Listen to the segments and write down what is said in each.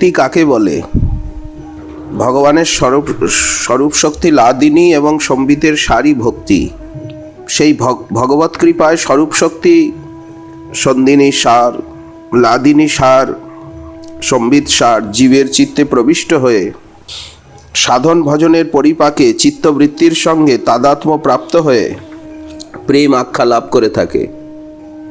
ভক্তি কাকে বলে? ভগবানের স্বরূপ স্বরূপ শক্তি লাদিনী এবং সম্বিতের সারি ভক্তি। সেই ভগ- ভগবৎ কৃপায় স্বরূপ শক্তি, সন্দিনী সার, লাদিনী সার, সম্বিত সার জীবের চিত্তে প্রবিষ্ট হয়ে সাধন ভজনের পরিপাকে চিত্তবৃত্তির সঙ্গে তাদাত্ম প্রাপ্ত হয়ে প্রেম আখ্যা লাভ করে থাকে।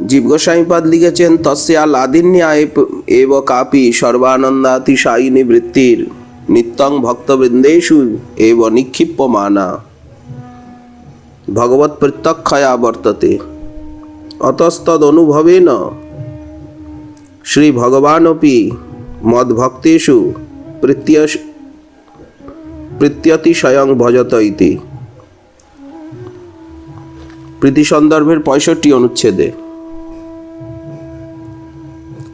জীবগোস্বাইপাদ লিখেছেন, তস্যা লাদিন্যা এপ- এব কাপি সর্বানন্দাতিশায়িনী বৃত্তির নিত্যং ভক্তবৃন্দেষু এব নিক্ষিপ্যমানা। ভগবত প্রত্যক্ষয়া বর্ততে। অতস্তদনুভবেন শ্রী ভগবানপি মদ্ভক্তেষু প্রীত্য প্রীত্যতি স্বয়ং ভজত ইতি। প্রীতি সন্দর্ভের পঁয়ষট্টি অনুচ্ছেদে।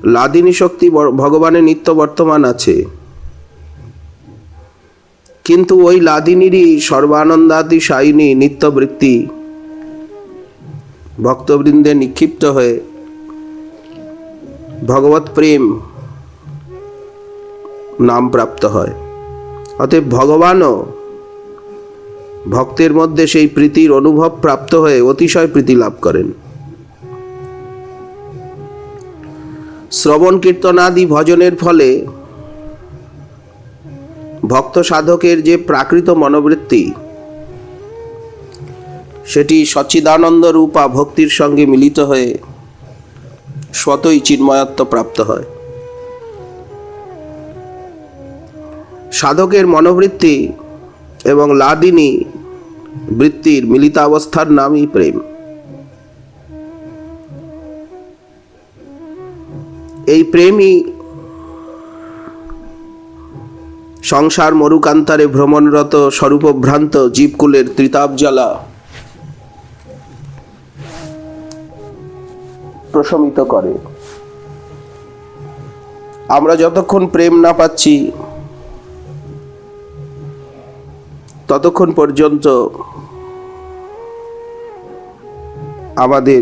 লাদিনী শক্তি ভগবানের নিত্য বর্তমান আছে। কিন্তু ওই লাদিনীরই সর্বানন্দাদি সাইনী নিত্যবৃত্তি ভক্তবৃন্দে নিক্ষিপ্ত হয়ে ভগবত প্রেম নাম প্রাপ্ত হয়। অতএব ভগবানও ভক্তের মধ্যে সেই প্রীতির অনুভব প্রাপ্ত হয়ে অতিশয় প্রীতি লাভ করেন। শ্রবণ কীর্তনাদি ভজনের ফলে ভক্ত সাধকের যে প্রাকৃত মনোবৃত্তি, সেটি সচ্চিদানন্দ রূপা ভক্তির সঙ্গে মিলিত হয়ে স্বতই চিন্ময়ত্ব প্রাপ্ত হয়। সাধকের মনোবৃত্তি এবং লাদিনী বৃত্তির মিলিতাবস্থার নামই প্রেম। এই প্রেমই সংসার মরুকান্তারে ভ্রমণরত স্বরূপভ্রান্ত জীবকুলের ত্রিতাপ জ্বালা প্রশমিত করে। আমরা যতক্ষণ প্রেম না পাচ্ছি, ততক্ষণ পর্যন্ত আমাদের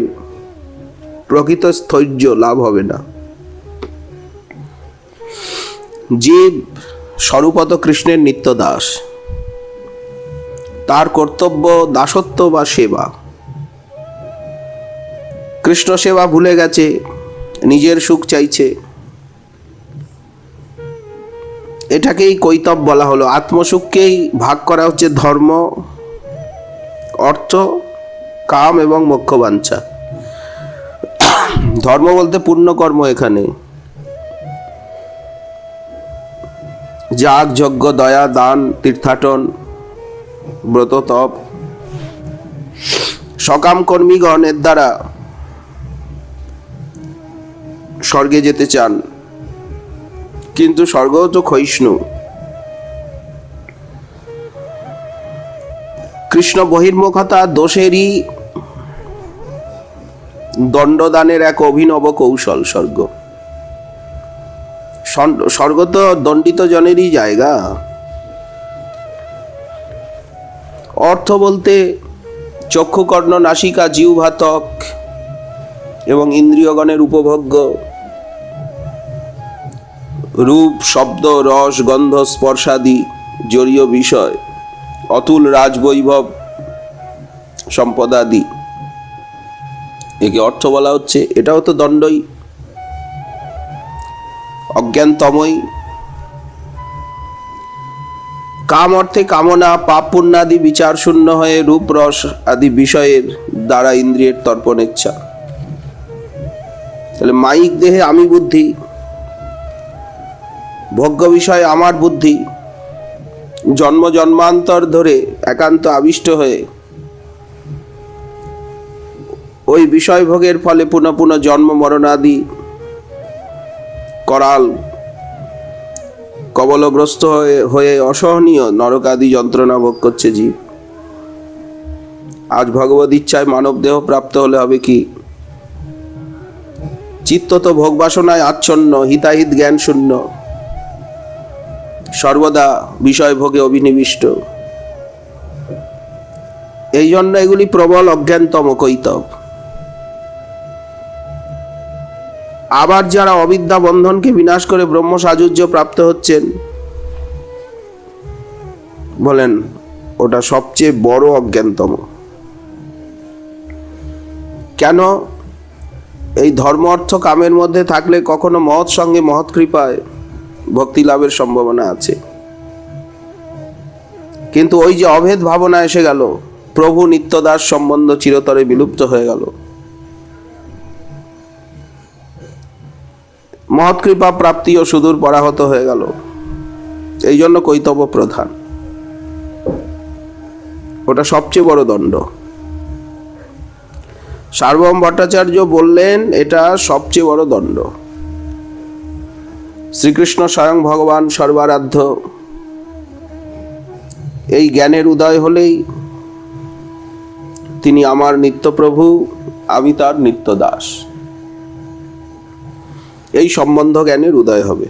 প্রকৃত স্থৈর্য লাভ হবে না। জীব স্বরূপত কৃষ্ণের নিত্য দাস তার কর্তব্য দাসত্ব বা সেবা। কৃষ্ণ সেবা ভুলে গেছে, নিজের সুখ চাইছে। এটাকেই কৈতব বলা হলো। আত্মসুখকেই ভাগ করা হচ্ছে ধর্ম, অর্থ, কাম এবং মোক্ষবাঞ্ছা। ধর্ম বলতে পুণ্যকর্ম এখানে। যাগ, যজ্ঞ, দয়া, দান, তীর্থাটন ব্রত তপ সকাম কর্মীগণের দ্বারা স্বর্গে যেতে চান। কিন্তু স্বর্গও তো ক্ষয়িষ্ণু। কৃষ্ণ বহির্মুখতা দোষেরই দণ্ডদানের এক অভিনব কৌশল স্বর্গ। স্বর্গ তো দণ্ডিত জনেরই জায়গা। অর্থ বলতে চক্ষুকর্ণ, নাসিকা, জিহ্বাতক এবং ইন্দ্রিয়গণের উপভোগ্য। রূপ, শব্দ, রস, গন্ধ, স্পর্শাদি জড়ীয় বিষয়, অতুল, রাজবৈভব, সম্পদাদি। একে অর্থ বলা হচ্ছে। এটাও তো দণ্ডই। অজ্ঞানতমই। কাম অর্থে কামনা, পাপ পুণ্যাদি বিচার শূন্য হয়ে রূপ রস আদি বিষয়ের দ্বারা ইন্দ্রিয়ের তর্পণ ইচ্ছা। তাহলে মাইক দেহে আমি বুদ্ধি, ভোগ্য বিষয় আমার বুদ্ধি, জন্ম জন্মান্তর ধরে একান্ত আবিষ্ট হয়ে ওই বিষয় ভোগের ফলে পুনঃ পুনঃ জন্ম মরণাদি করাল। কবলগ্রস্ত হয়ে হয়ে অসহনীয় নরকাদি যন্ত্রণা ভোগ করছে জীব। আজ ভগবত ইচ্ছায় মানব দেহ প্রাপ্ত হলে হবে কি? চিত্ত তো ভোগ বাসনায় আচ্ছন্ন, হিতাহিত জ্ঞান শূন্য। সর্বদা বিষয় ভোগে অভিনিবিষ্ট। এই জন্য এগুলি প্রবল অজ্ঞানতম কৈতব। আবার যারা অবিদ্যা বন্ধনকে বিনাশ করে ব্রহ্ম সাজুজ্য প্রাপ্ত হচ্ছেন, বলেন, ওটা সবচেয়ে বড় অজ্ঞানতম। কেন? এই ধর্ম অর্থ কামের মধ্যে থাকলে কখনো মহৎ সঙ্গে মহৎ কৃপায় ভক্তি লাভের সম্ভাবনা আছে। কিন্তু ওই যে অভেদ ভাবনা এসে গেল, প্রভু নিত্যদাস সম্বন্ধ চিরতরে বিলুপ্ত হয়ে গেল। মহৎ কৃপা প্রাপ্তিও সুদূর পরাহত হয়ে গেল। এই জন্য কৈতব্য প্রধান। ওটা সবচেয়ে বড় দণ্ড। সার্বভৌম ভট্টাচার্য বললেন, এটা সবচেয়ে বড় দণ্ড। শ্রীকৃষ্ণ স্বয়ং ভগবান সর্বারাধ্য। এই জ্ঞানের উদয় হলেই তিনি আমার নিত্যপ্রভু, আমি তার নিত্য দাস এই সম্বন্ধ জ্ঞানের উদয় হবে।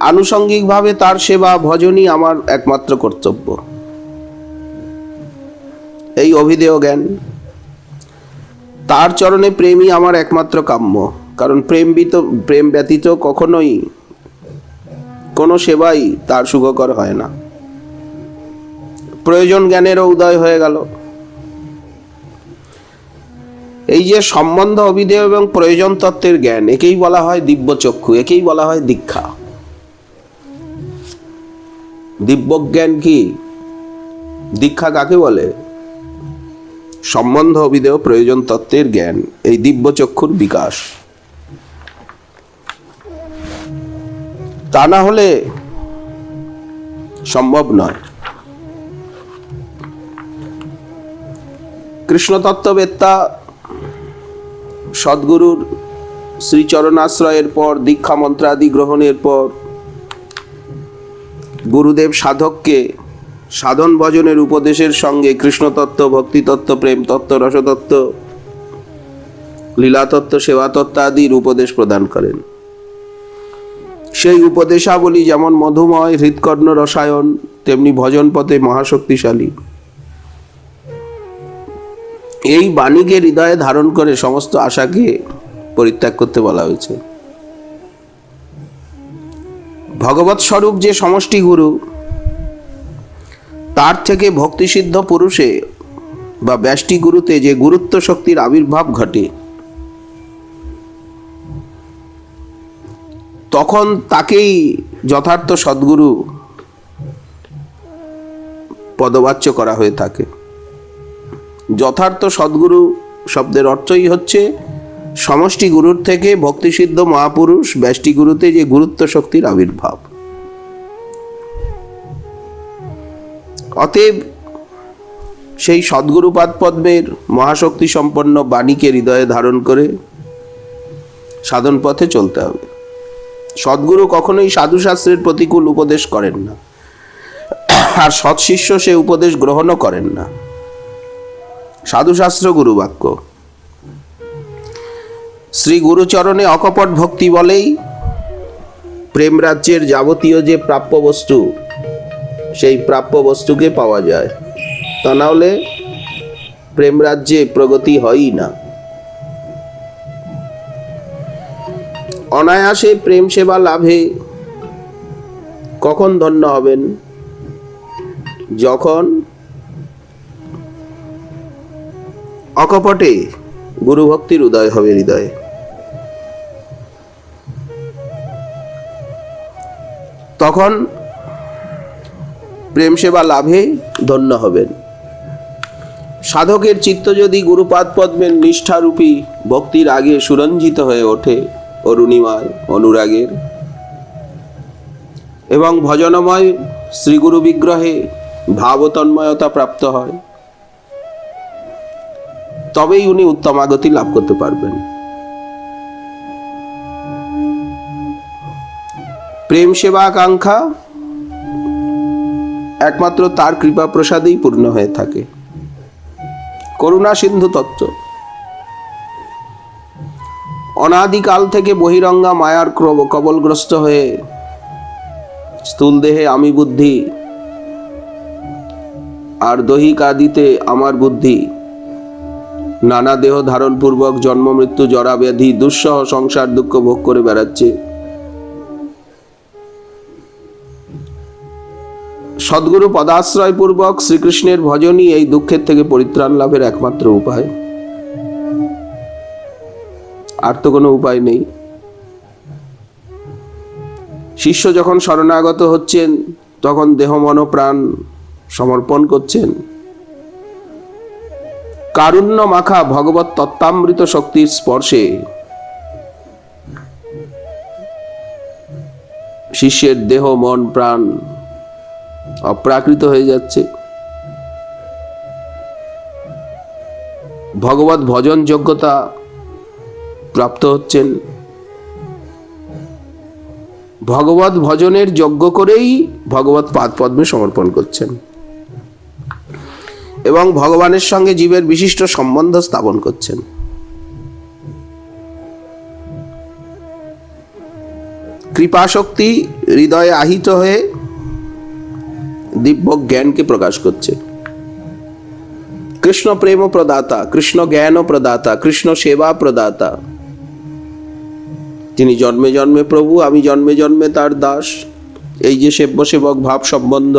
আনুষঙ্গিকভাবে তার সেবা ভজনই আমার একমাত্র কর্তব্য। এই অভিদেয় জ্ঞান, তার চরণে প্রেমই আমার একমাত্র কাম্য, কারণ প্রেম বিত, প্রেম ব্যতীত কখনোই কোনো সেবাই তার সুখকর হয় না। প্রয়োজন জ্ঞানেরও উদয় হয়ে গেল। এই যে সম্বন্ধ অভিধেয় এবং প্রয়োজন তত্ত্বের জ্ঞান, একেই বলা হয় দিব্য চক্ষু একেই বলা হয় দীক্ষা। দিব্যজ্ঞান কি? দীক্ষা কাকে বলে? সম্বন্ধ অভিধেয়, প্রয়োজন তত্ত্বের জ্ঞান, এই দিব্য চক্ষুর বিকাশ। তা না হলে সম্ভব নয়। কৃষ্ণতত্ত্ববেত্তা সদ্গুরুর শ্রীচরণাশ্রয়ের পর, দীক্ষা মন্ত্রাদি গ্রহণের পর, গুরুদেব সাধককে সাধন ভজনের উপদেশের সঙ্গে কৃষ্ণতত্ত্ব, ভক্তিতত্ত্ব প্রেম তত্ত্ব রসতত্ত্ব, লীলাতত্ত্ব সেবাতত্ত্ব আদির উপদেশ প্রদান করেন। সেই উপদেশাবলী যেমন মধুময়, হৃৎকর্ণ রসায়ন, তেমনি ভজন পথে মহাশক্তিশালী। এই বাণীকে হৃদয়ে ধারণ করে সমস্ত আশাকে পরিত্যাগ করতে বলা হয়েছে। ভগবত স্বরূপ যে সমষ্টি গুরু, তার থেকে ভক্তিসিদ্ধ পুরুষে বা ব্যষ্টি গুরুতে যে গুরুত্ব শক্তির আবির্ভাব ঘটে, তখন তাকেই যথার্থ সদ্গুরু পদবাচ্য করা হয়ে থাকে। যথার্থ সদ্গুরু শব্দের অর্থই হচ্ছে সমষ্টি গুরুর থেকে ভক্তিসিদ্ধ মহাপুরুষ ব্যষ্টি গুরুতে যে গুরুত্ব শক্তির আবির্ভাব। অতএব সেই সদ্গুরুপাদ পদ্মের মহাশক্তি সম্পন্ন বাণীকে হৃদয়ে ধারণ করে সাধন পথে চলতে হবে। সদ্গুরু কখনোই সাধুশাস্ত্রের প্রতিকূল উপদেশ করেন না। আর সৎশিষ্য সে উপদেশ গ্রহণও করেন না। সাধুশাস্ত্র গুরু বাক্য শ্রী গুরুচরণে অকপট ভক্তি বলেই প্রেম রাজ্যের যাবতীয় যে প্রাপ্য বস্তু, সেই প্রাপ্য বস্তুকে পাওয়া যায়। তা না হলে প্রেম রাজ্যে প্রগতি হয়ই না। অনায়াসে প্রেম সেবা লাভে কখন ধন্য হবেন? যখন অকপটে গুরু ভক্তির উদয় হবে হৃদয়ে। তখন প্রেম সেবা লাভে ধন্য হবেন। সাধকের চিত্ত যদি গুরুপাদ পদ্মের নিষ্ঠারূপী ভক্তির আগে সুরঞ্জিত হয়ে ওঠে অরুণিমায় অনুরাগের। এবং ভজনময় শ্রীগুরু বিগ্রহে ভাবতন্ময়তা প্রাপ্ত হয়। তবেই উনি উত্তমাগতি লাভ করতে পারবেন। প্রেম সেবা আকাঙ্ক্ষা একমাত্র তার কৃপা প্রসাদেই পূর্ণ হয়ে থাকে। করুণা সিন্ধু তত্ত্ব। অনাদিকাল থেকে বহিরঙ্গা মায়ার কবলগ্রস্ত হয়ে স্থূল দেহে আমি বুদ্ধি, আর দৈহিক আদিতে আমার বুদ্ধি নানা দেহ ধারণ পূর্বক জন্ম, মৃত্যু, জরা ব্যাধি, দুঃসহ সংসার, দুঃখ ভোগ করে বেড়াচ্ছে। সদ্গুরু পদাশ্রয় পূর্বক শ্রীকৃষ্ণের ভজনই এই দুঃখের থেকে পরিত্রাণ লাভের একমাত্র উপায়। আর তো কোনো উপায় নেই। শিষ্য যখন শরণাগত হচ্ছেন, তখন দেহ, মন, প্রাণ সমর্পণ করছেন। কারুণ্য মাখা ভগবত তত্ত্বামৃত শক্তির স্পর্শে। শিষ্যের দেহ, মন, প্রাণ অপ্রাকৃত হয়ে যাচ্ছে। ভগবত ভজন যোগ্যতা প্রাপ্ত হচ্ছেন। ভগবত ভজনের যজ্ঞ করেই ভগবত পাদ পদ্মে সমর্পণ করছেন। এবং ভগবানের সঙ্গে জীবের বিশিষ্ট সম্বন্ধ স্থাপন করছেন। কৃপাশক্তি হৃদয়ে আহিত হয়ে দিব্য জ্ঞানকে প্রকাশ করছে। কৃষ্ণ প্রেম প্রদাতা, কৃষ্ণ জ্ঞান প্রদাতা, কৃষ্ণ সেবা প্রদাতা। তিনি জন্মে জন্মে প্রভু, আমি জন্মে জন্মে তার দাস। এই যে সেব্য সেবক ভাব সম্বন্ধ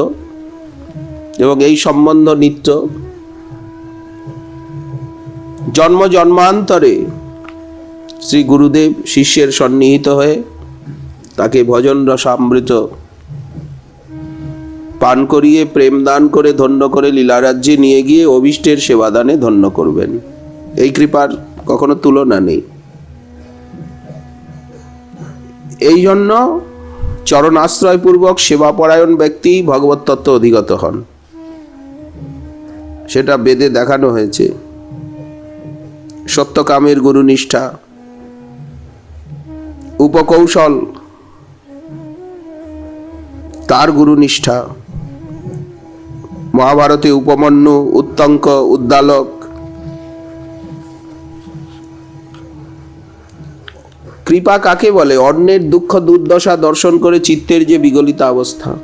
এবং এই সম্বন্ধ নিত্য জন্ম জন্মান্তরে শ্রী গুরুদেব শিষ্যের সন্নিহিত হয়ে তাকে ভজন রসামৃত পান করিয়ে, প্রেম দান করে, ধন্য করে, লীলারাজ্যে নিয়ে গিয়ে অভিষ্টের সেবাদানে ধন্য করবেন। এই কৃপার কখনো তুলনা নেই। এই জন্য চরণাশ্রয়পূর্বক সেবাপরায়ণ ব্যক্তি ভগবত তত্ত্ব অধিগত হন। সেটা বেদে দেখানো হয়েছে। সত্যকামের গুরুনিষ্ঠা। উপকৌশল তার গুরুনিষ্ঠা। মহাভারতে উপমন্যু, উত্তঙ্ক, উদ্দালক। কৃপা কাকে বলে? অন্যের দুঃখ দুর্দশা দর্শন করে চিত্তের যে বিগলিত অবস্থা।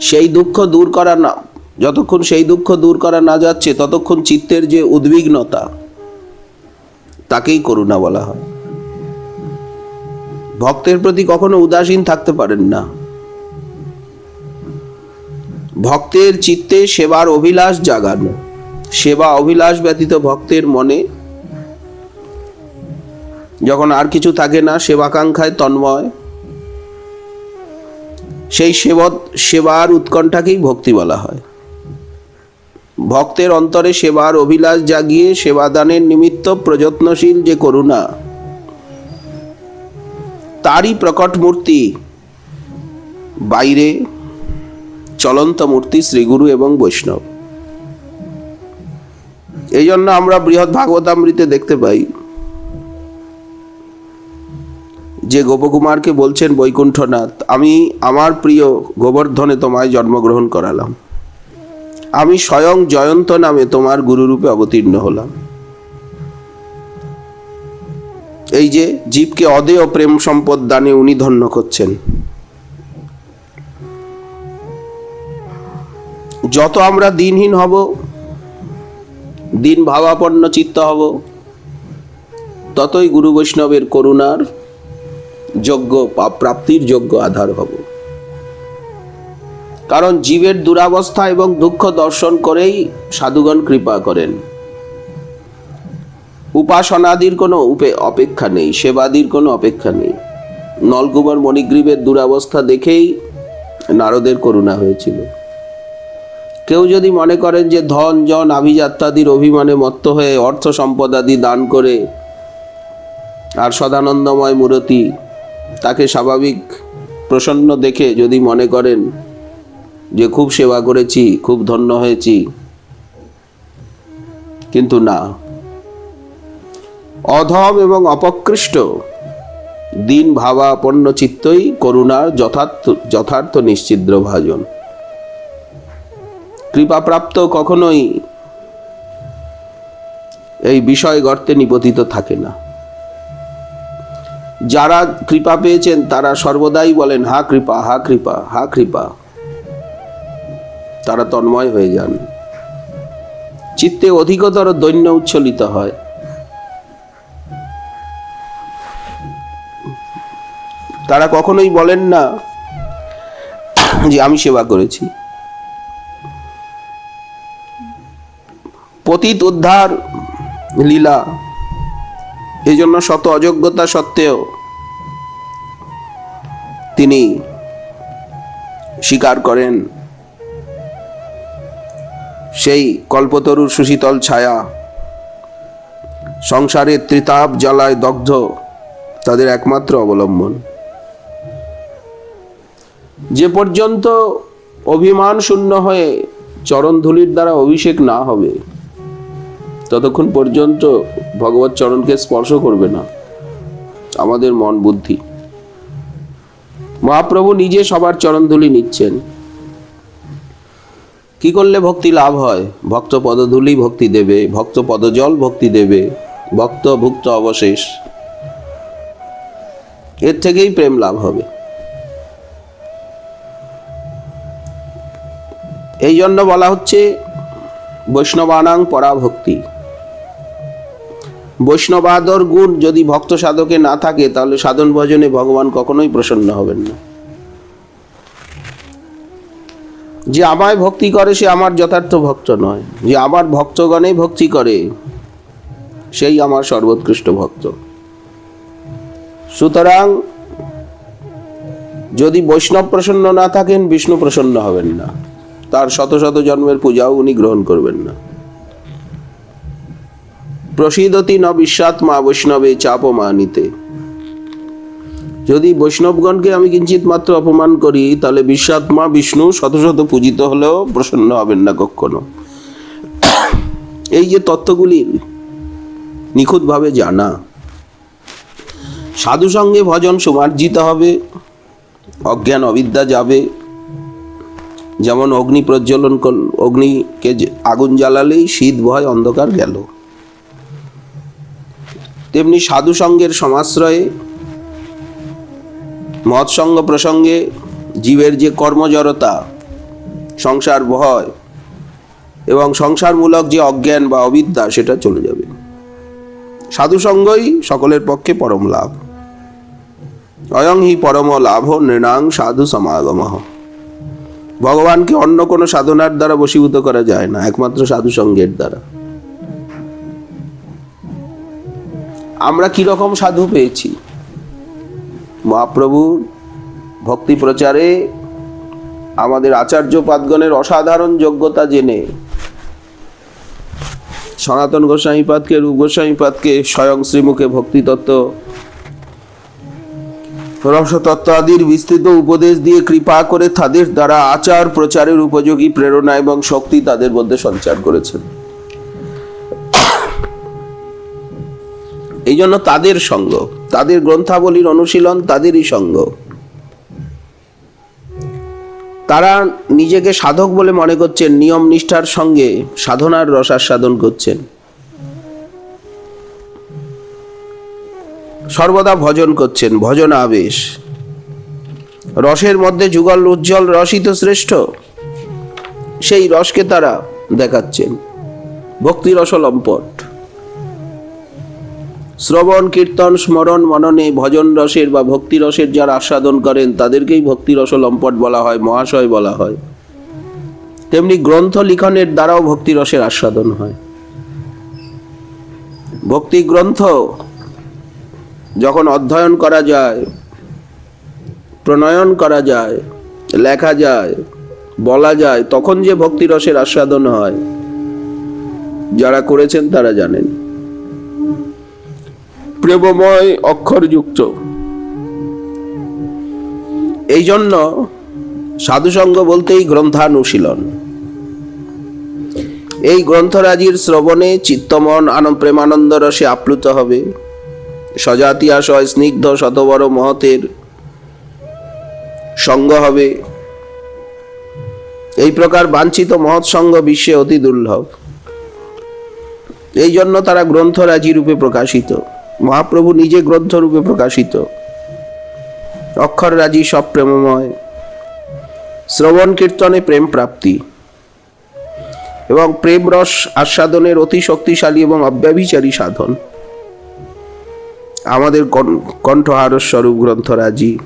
সেই দুঃখ দূর করা না যতক্ষণ সেই দুঃখ দূর করা না যাচ্ছে, ততক্ষণ চিত্তের যে উদ্বিগ্নতা, তাকেই করুণা বলা হয়। ভক্তের প্রতি কখনো উদাসীন থাকতে পারেন না। ভক্তের চিত্তে সেবার অভিলাষ জাগানো, সেবা অভিলাষ ব্যতীত ভক্তের মনে যখন আর কিছু থাকে না, সেবাকাঙ্ক্ষায় তন্ময়। সেই সেবত, সেবার উৎকণ্ঠাকেই ভক্তি বলা হয়। ভক্তের অন্তরে সেবার অভিলাষ জাগিয়ে সেবাদানের নিমিত্ত প্রযত্নশীল যে করুণা, তারই প্রকট মূর্তি। বাইরে চলন্ত মূর্তি শ্রীগুরু এবং বৈষ্ণব। এই জন্য আমরা বৃহৎ ভাগবতামৃতে দেখতে পাই যে গোপকুমারকে বলছেন বৈকুণ্ঠনাথ, আমি আমার প্রিয় গোবর্ধনে তোমায় জন্মগ্রহণ করালাম। আমি স্বয়ং জয়ন্ত নামে তোমার গুরুরূপে অবতীর্ণ হলাম। এই যে জীবকে অদেয় প্রেম সম্পদ দানে উনি ধন্য করছেন। যত আমরা দিনহীন হব, দিন ভাবাপন্ন চিত্ত হব, ততই গুরু বৈষ্ণবের করুণার যোগ্য প্রাপ্তির যোগ্য আধার হব। কারণ জীবের দুরাবস্থা এবং দুঃখ দর্শন করেই সাধুগণ কৃপা করেন। উপাসনাদির কোনো উপে অপেক্ষা নেই, সেবাদির কোনো অপেক্ষা নেই। নলকুমার মণিগ্রীবের দুরাবস্থা দেখেই নারদের করুণা হয়েছিল। কেউ যদি মনে করেন যে ধন, জন, আভিজাত্যাদির অভিমানে মত্ত হয়ে অর্থ সম্পদাদি দান করে আর সদানন্দময় মূরতি, তাকে স্বাভাবিক প্রসন্ন দেখে যদি মনে করেন যে খুব সেবা করেছি, খুব ধন্য হয়েছি। কিন্তু না। অধম এবং অপকৃষ্ট দিন ভাবাপন্ন চিত্তই করুণার যথার্থ যথার্থ নিশ্চিদ্র ভাজন। কৃপাপ্রাপ্ত কখনোই এই বিষয় গর্তে নিপতিত থাকে না। যারা কৃপা পেয়েছেন, তারা সর্বদাই বলেন, হা কৃপা হা কৃপা হা কৃপা। তারা তন্ময় হয়ে যান। চিত্তে অধিকতর দৈন্য উচ্ছলিত হয়। তারা কখনোই বলেন না যে আমি সেবা করেছি। পতিত উদ্ধার লীলা এই জন্য শত অযোগ্যতা সত্ত্বেও তিনি স্বীকার করেন। সেই কল্পতরুর সুশীতল ছায়া। সংসারের ত্রিতাপ জ্বালায় দগ্ধ, তাদের একমাত্র অবলম্বন। যে পর্যন্ত অভিমান শূন্য হয়ে চরণধুলির দ্বারা অভিষেক না হবে, ততক্ষণ পর্যন্ত ভগবত চরণকে স্পর্শ করবে না আমাদের মন বুদ্ধি। মহাপ্রভু নিজে সবার চরণধুলি নিচ্ছেন। কি করলে ভক্তি লাভ হয়? ভক্ত পদধূলি ভক্তি দেবে, ভক্ত পদজল ভক্তি দেবে, ভক্ত ভুক্ত অবশেষ। এর থেকেই প্রেম লাভ হবে। এই জন্য বলা হচ্ছে, বৈষ্ণবানাং পরাভক্তি বৈষ্ণবাদর গুণ যদি ভক্ত সাধকে না থাকে, তাহলে সাধন ভজনে ভগবান কখনোই প্রসন্ন হবেন না। যে আমায় ভক্তি করে, সে আমার যথার্থ ভক্ত নয়। যে আমার ভক্তগণে ভক্তি করে, সেই আমার সর্বোৎকৃষ্ট ভক্ত। সুতরাং, যদি বৈষ্ণব প্রসন্ন না থাকেন, বিষ্ণু প্রসন্ন হবেন না। তার শত শত জন্মের পূজাও উনি গ্রহণ করবেন না। প্রসিদতি ন বিশ্বাত্মা বৈষ্ণবে চাপ চাপমানিতে। যদি বৈষ্ণবগণকে আমি কিঞ্চিত মাত্র অপমান করি, তাহলে বিশ্বাত্মা বিষ্ণু শত শত পূজিত হলেও প্রসন্ন হবেন না কখনো। এই যে তত্ত্বগুলি নিখুঁতভাবে জানা। সাধু সঙ্গে ভজন সুমার্জিত হবে, অজ্ঞান অবিদ্যা যাবে। যেমন অগ্নি প্রজ্বলন অগ্নিকে আগুন জ্বালালেই শীত ভয় অন্ধকার গেল। তেমনি সাধু সঙ্গের সমাশ্রয়ে মৎসঙ্গ প্রসঙ্গে জীবের যে কর্মজড়তা, সংসার ভয় এবং সংসারমূলক যে অজ্ঞান বা অবিদ্যা, সেটা চলে যাবে। সাধু সঙ্গই সকলের পক্ষে পরম লাভ। অয়ং হি পরম লাভ নৃণাং সাধু সমাগম। ভগবানকে অন্য কোনো সাধনার দ্বারা বশীভূত করা যায় না, একমাত্র সাধু সঙ্গের দ্বারা। আমরা কি রকম সাধু পেয়েছি? মহাপ্রভুর ভক্তি প্রচারে আমাদের আচার্য পাদগণের অসাধারণ যোগ্যতা জেনে সনাতন গোস্বামীপাদকে রূপ গোস্বামীপাদকে স্বয়ং শ্রীমুখে ভক্তিতত্ত্ব রসতত্ত্ব আদির বিস্তৃত উপদেশ দিয়ে কৃপা করে তাদের দ্বারা আচার প্রচারের উপযোগী প্রেরণা এবং শক্তি তাদের মধ্যে সঞ্চার করেছেন। এই জন্য তাদের সঙ্গ, তাদের গ্রন্থাবলীর অনুশীলন তাদেরই সঙ্গ। তারা নিজেকে সাধক বলে মনে করছেন, নিয়ম নিষ্ঠার সঙ্গে সাধনার রসাস্বাদন করছেন। সর্বদা ভজন করছেন, ভজন আবেশ। রসের মধ্যে যুগল উজ্জ্বল রসই তো শ্রেষ্ঠ। সেই রসকে তারা দেখাচ্ছেন। ভক্তি রসলম্পট শ্রবণ, কীর্তন, স্মরণ, মননে, ভজন রসের বা ভক্তি রসের যারা আস্বাদন করেন, তাদেরকেই ভক্তি রস লম্পট বলা হয়, মহাশয় বলা হয়। তেমনি গ্রন্থ লিখনের দ্বারাও ভক্তি রসের আস্বাদন হয়। ভক্তি গ্রন্থ যখন অধ্যয়ন করা যায়, প্রণয়ন করা যায়, লেখা যায়, বলা যায়, তখন যে ভক্তি রসের আস্বাদন হয়, যারা করেছেন তারা জানেন। প্রেমময় অক্ষরযুক্ত। এই জন্য সাধুসঙ্গ বলতেই গ্রন্থানুশীলন। এই গ্রন্থরাজির শ্রবণে চিত্তমন আনন্দ প্রেমানন্দ রসে আপ্লুত হবে। সজাতি আশয় স্নিগ্ধ শতবড় মহতের সঙ্গ হবে। এই প্রকার বাঞ্ছিত মহৎ সঙ্গ বিশ্বে অতি দুর্লভ। এই জন্য তারা গ্রন্থরাজি রূপে প্রকাশিত। মহাপ্রভু নিজে গ্রন্থ রূপে প্রকাশিত। অক্ষররাজি সব প্রেমময় শ্রবণ কীর্তনে প্রেম প্রাপ্তি। এবং প্রেম রস আস্বাদনের অতি শক্তিশালী এবং অব্যভিচারী সাধন। আমাদের কণ্ঠহার স্বরূপ গ্রন্থরাজি।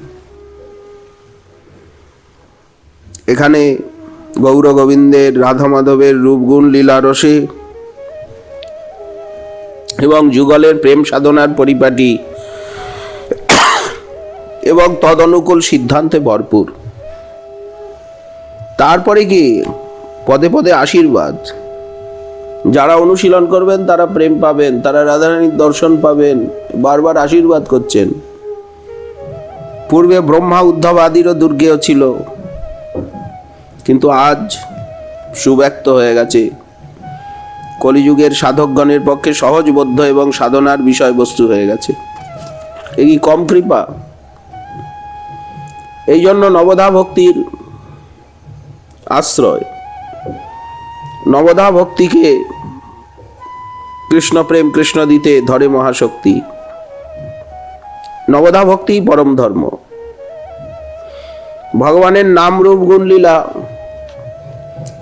এখানে গৌর গোবিন্দের রাধা মাধবের রূপগুণ লীলা রসে এবং যুগলের প্রেম সাধনার পরিপাটি এবং তদনুকূল সিদ্ধান্তে ভরপুর। তারপরে কি? পদে পদে আশীর্বাদ। যারা অনুশীলন করবেন, তারা প্রেম পাবেন, তারা রাধারানীর দর্শন পাবেন, বারবার আশীর্বাদ করছেন। পূর্বে ব্রহ্মা, উদ্ধব আদিরও দুর্গেয় ছিল। কিন্তু আজ সুব্যক্ত হয়ে গেছে। কলিযুগের সাধকগণের পক্ষে সহজবোধ্য এবং সাধনার বিষয়বস্তু হয়ে গেছে। এ কি কম কৃপা? এই জন্য নবধা ভক্তির আশ্রয়। নবধা ভক্তিকে কৃষ্ণ প্রেম কৃষ্ণ দিতে ধরে মহাশক্তি। নবধা ভক্তি পরম ধর্ম। ভগবানের নাম রূপ গুণ লীলা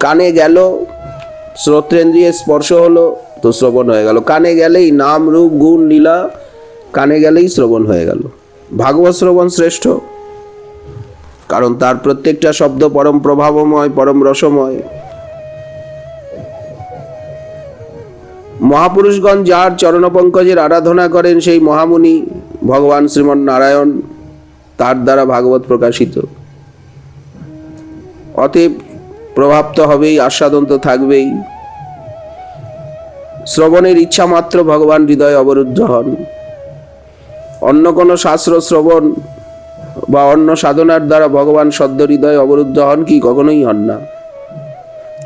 কানে গেল শ্রোত্রেন্দ্রিয় স্পর্শ হলো, তো শ্রবণ হয়ে গেল। কানে গেলেই নাম, রূপ, গুণ, লীলা, কানে গেলেই শ্রবণ হয়ে গেল। ভাগবত শ্রবণ শ্রেষ্ঠ, কারণ তার প্রত্যেকটা শব্দ পরম প্রভাবময়, পরম রসময়। মহাপুরুষগণ যার চরণপঙ্কজের আরাধনা করেন সেই মহামুনি, ভগবান শ্রীমন নারায়ণ তার দ্বারা ভাগবত প্রকাশিত। অতএব প্রভাব তো হবেই, আস্বাদন তো থাকবেই। শ্রবণের ইচ্ছা মাত্র ভগবান হৃদয়ে অবরুদ্ধ হন। অন্য কোনো শাস্ত্র শ্রবণ বা অন্য সাধনার দ্বারা ভগবান সদ্য হৃদয়ে অবরুদ্ধ হন কি? কখনোই হন না।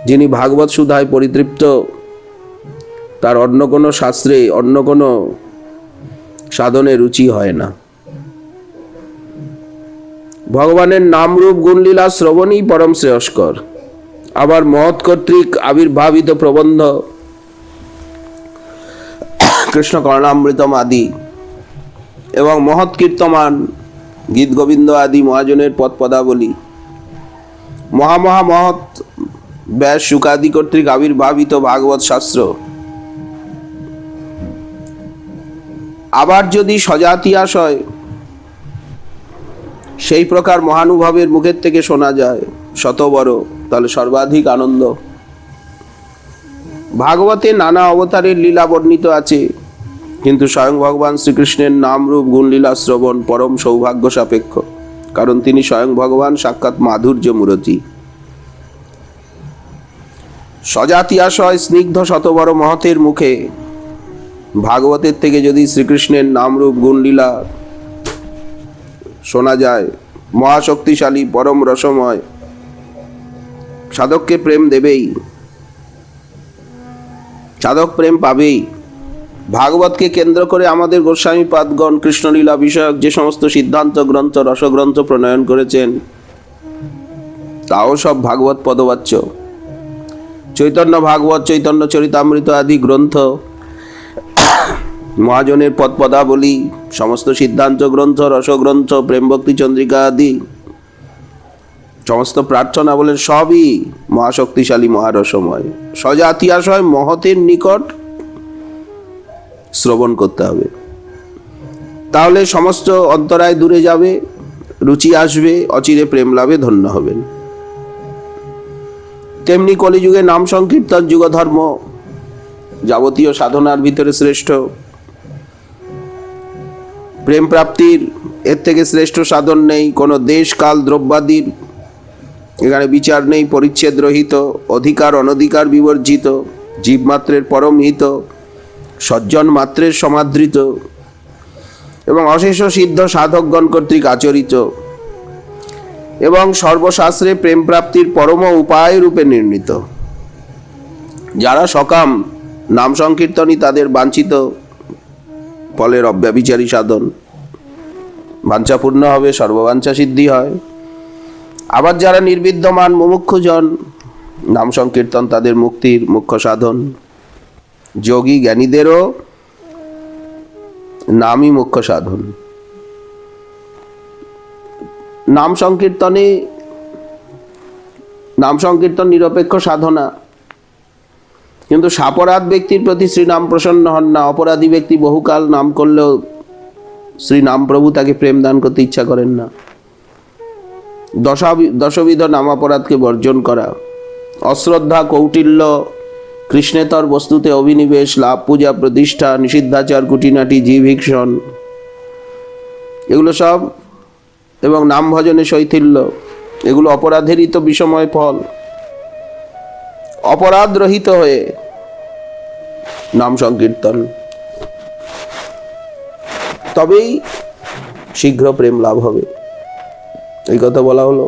যিনি ভাগবত সুধায় পরিতৃপ্ত, তার অন্য কোনো শাস্ত্রে, অন্য কোনো সাধনে রুচি হয় না। ভগবানের নামরূপ গুণলীলা শ্রবণই পরম শ্রেয়স্কর। আবার মহৎ কর্তৃক আবির্ভাবিত প্রবন্ধ। কৃষ্ণ কর্ণামৃতম আদি এবং মহৎ কীর্তমান গীত গোবিন্দ আদি মহাজনের পদ পদাবলী। মহামহা মহৎ ব্যাস সুকাদি কর্তৃক আবির্ভাবিত ভাগবত শাস্ত্র। আবার যদি সজাতিয়াস হয় সেই প্রকার মহানুভবের মুখের থেকে শোনা যায় শত বড় তাহলে সর্বাধিক আনন্দ। ভাগবতে নানা অবতারের লীলা বর্ণিত আছে, কিন্তু স্বয়ং ভগবান শ্রীকৃষ্ণের নাম রূপ গুণলীলা শ্রবণ পরম সৌভাগ্য সাপেক্ষ, কারণ তিনি স্বয়ং ভগবান সাক্ষাৎ মাধুর্য মূরতি। সজাতিয়াশয় স্নিগ্ধ শতবড় মহতের মুখে, ভাগবতের থেকে যদি শ্রীকৃষ্ণের নামরূপ গুণলীলা শোনা যায়, মহাশক্তিশালী পরম রসময় সাধককে প্রেম দেবেই। সাধক প্রেম পাবেই। ভাগবতকে কেন্দ্র করে আমাদের গোস্বামী পাদগণ কৃষ্ণলীলা বিষয়ক যে সমস্ত সিদ্ধান্ত, গ্রন্থ, রসগ্রন্থ প্রণয়ন করেছেন, তাও সব ভাগবত পদবাচ্য। চৈতন্য ভাগবত, চৈতন্য চরিতামৃত আদি গ্রন্থ, মহাজনের পদ পদাবলী সমস্ত সিদ্ধান্ত, গ্রন্থ, রসগ্রন্থ প্রেম ভক্তি চন্দ্রিকা আদি সমস্ত প্রার্থনা বলেন, সবই মহাশক্তিশালী মহারসময়। সজাতিয়াশয় মহতের নিকট শ্রবণ করতে হবে। তাহলে সমস্ত অন্তরায় দূরে যাবে, রুচি আসবে, অচিরে প্রেম লাভে ধন্য হবেন। তেমনি কলিযুগে নাম সংকীর্তন, যুগধর্ম যাবতীয় সাধনার ভিতরে শ্রেষ্ঠ। প্রেম প্রাপ্তির এর থেকে শ্রেষ্ঠ সাধন নেই, কোনো দেশ কাল দ্রব্যাদির এখানে বিচার নেই, পরিচ্ছেদ রহিত, অধিকার অনধিকার বিবর্জিত জীবমাত্রের পরমহিত সজ্জন মাত্রের সমাদৃত এবং অশেষ সিদ্ধ সাধকগণ কর্তৃক আচরিত এবং সর্বশাস্ত্রে প্রেম প্রাপ্তির পরম উপায় রূপে নির্মিত যারা সকাম, নাম সংকীর্তনই তাদের বাঞ্ছিত ফলের অব্যবিচারী সাধন। বাঞ্ছাপূর্ণ হবে, সর্ববাঞ্ছা সিদ্ধি হয়। আবার যারা নির্বিদ্যমান মুমুক্ষুজন, নাম সংকীর্তন তাদের মুক্তির মুখ্য সাধন। যোগী জ্ঞানীদেরও নামই মুখ্য সাধন। নাম সংকীর্তনে নাম সংকীর্তন নিরপেক্ষ সাধনা। কিন্তু সাপরাধ ব্যক্তির প্রতি শ্রীনাম প্রসন্ন হন না, অপরাধী ব্যক্তি বহুকাল নাম করলেও শ্রী নাম প্রভু তাকে প্রেম দান করতে ইচ্ছা করেন না। দশবিধ নামাপরাধকে বর্জন করা। অশ্রদ্ধা, কৌটিল্য, কৃষ্ণেতর বস্তুতে অভিনিবেশ, লাভ, পূজা, প্রতিষ্ঠা, নিষিদ্ধাচার, কুটিনাটি জীভিক্ষণ এগুলো সব এবং নাম ভজনে শৈথিল্য। এগুলো অপরাধেরই তো বিষময় ফল। অপরাধ রহিত হয়ে নাম সংকীর্তন। তবেই শীঘ্র প্রেম লাভ হবে। এই কথা বলা হলো।